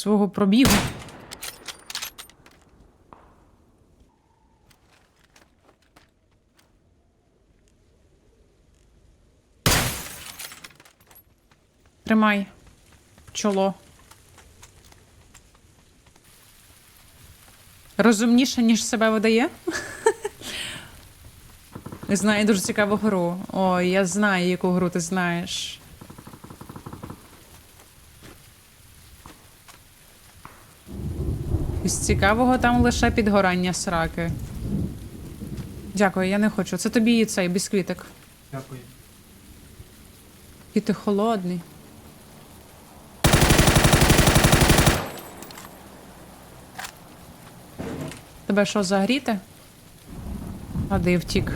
свого пробігу. Тримай чоло. Розумніше, ніж себе видає. Знає дуже цікаву гру. Ой, я знаю, яку гру ти знаєш. Із цікавого там лише підгорання сраки. Дякую, я не хочу. Це тобі і цей бісквітик. Дякую. І ти холодний. Тебе що, загріти? А де втік?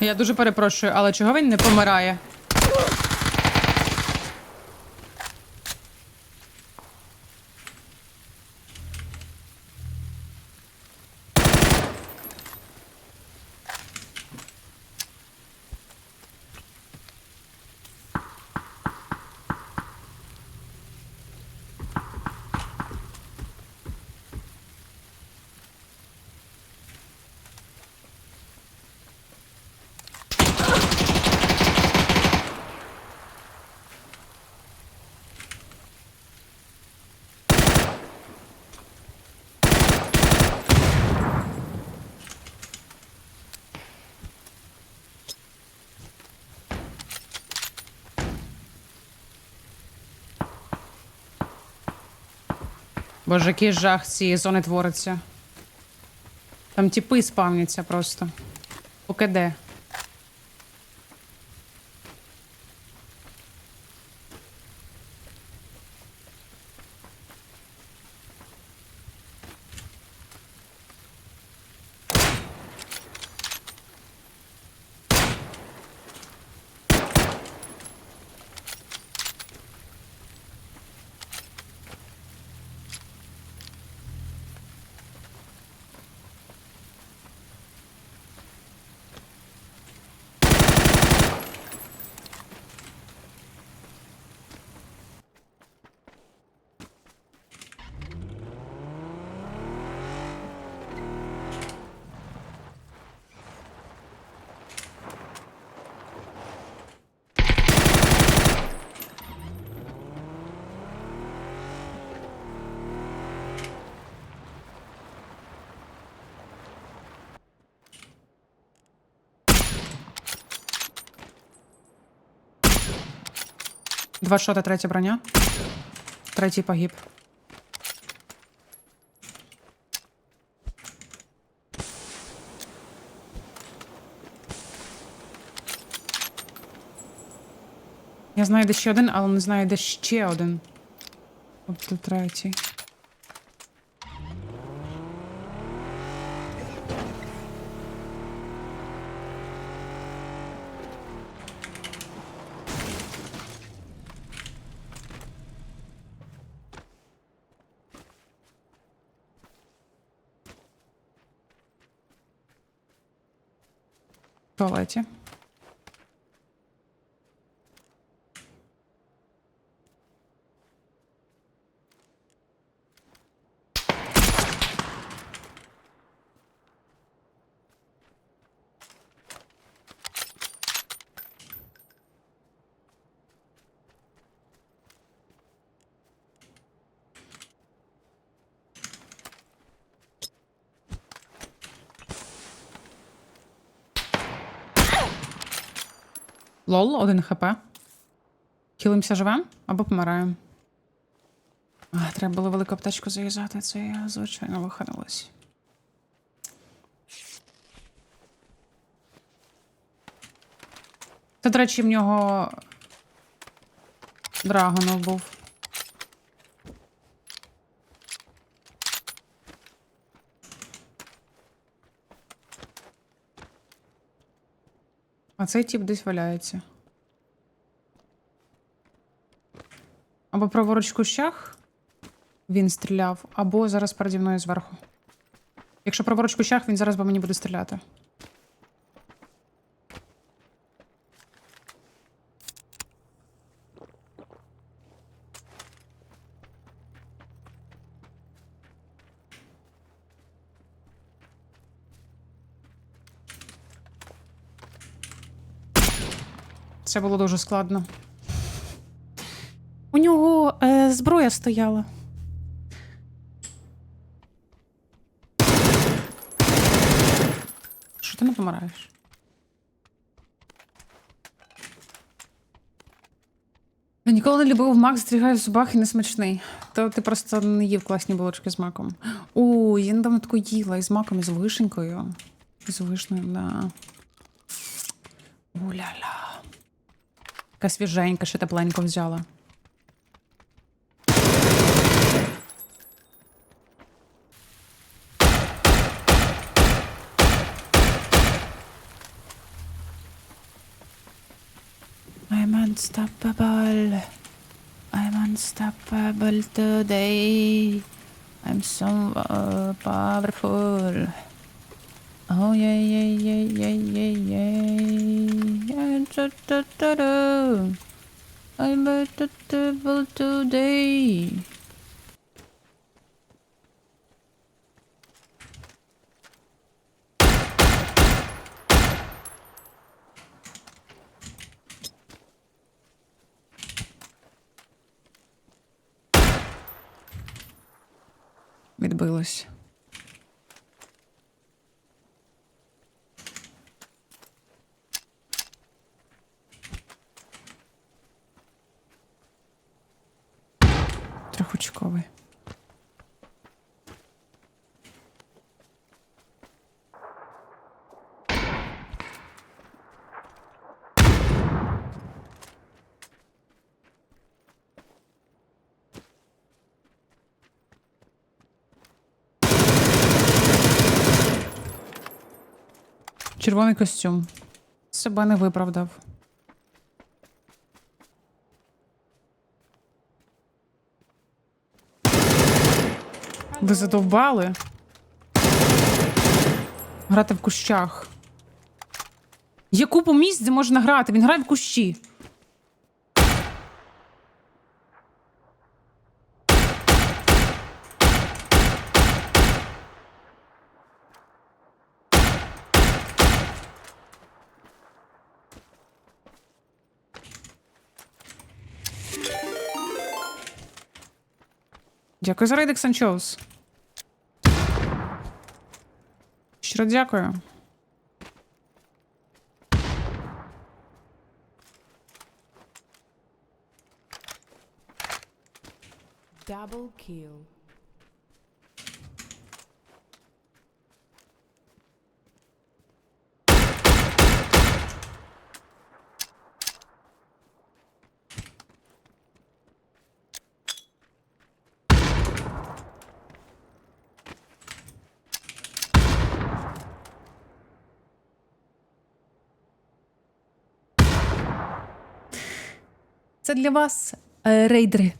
Я дуже перепрошую, але чого він не помирає? Боже, який жах цієї зони твориться. Там тіпи спавняться просто. ОКД. Два шота, третя броня. Третій погиб. Я знаю, де ще один, але не знаю, де ще один. Тобто третій. Туалеті. Лол, один хп. Хілимося живем або помираємо. Треба було велику аптечку зав'язати, це я, звичайно, вихарилась. Це, до речі, в нього Драгонов був. А цей тип десь валяється. Або праворуч кущах. він стріляв, або зараз переді мною зверху. Якщо праворуч кущах, він зараз по мені буде стріляти. Це було дуже складно. У нього е, зброя стояла. Що ти не помираєш? Я ніколи не любив мак, стрігає в зубах і не смачний. То ти просто не їв класні булочки з маком. О, я недавно таку їла із маком і з вишенькою. І з вишнею, да. Така свіженька, ще тепленько взяла. I'm unstoppable. I'm unstoppable today. I'm so uh, powerful. Oh yeah yeah yeah yeah yeah yeah. yeah. da, da, da, da. I'm unstoppable today. Відбилось. Трьохочковий. Червоний костюм. Себе не виправдав. Ви задовбали? Грати в кущах. Є купу місць, де можна грати. Він грає в кущі. Дякую за рейдик, Санчоус. Щиро дякую. Double kill. Це для вас, е, рейдери.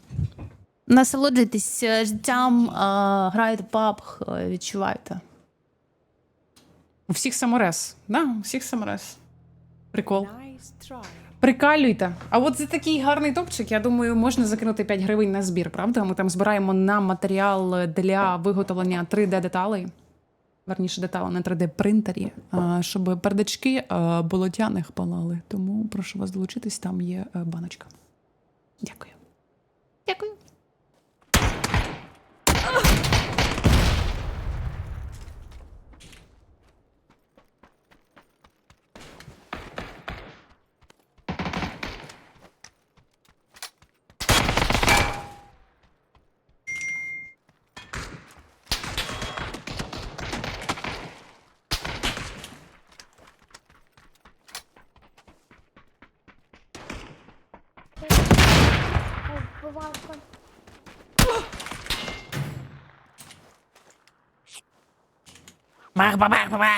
Насолоджуйтесь е, життям, е, грайте паб, е, відчувайте. У всіх саморез. Да, у всіх саморез. Прикол. Прикалюйте. А от за такий гарний топчик, я думаю, можна закинути 5 гривень на збір, правда? Ми там збираємо на матеріал для виготовлення 3D-деталей. Верніше деталі на 3D-принтері, щоб пердачки болотяних палали. Тому прошу вас долучитись, там є баночка. Дякую. ก็ว่าก่อนมามามามา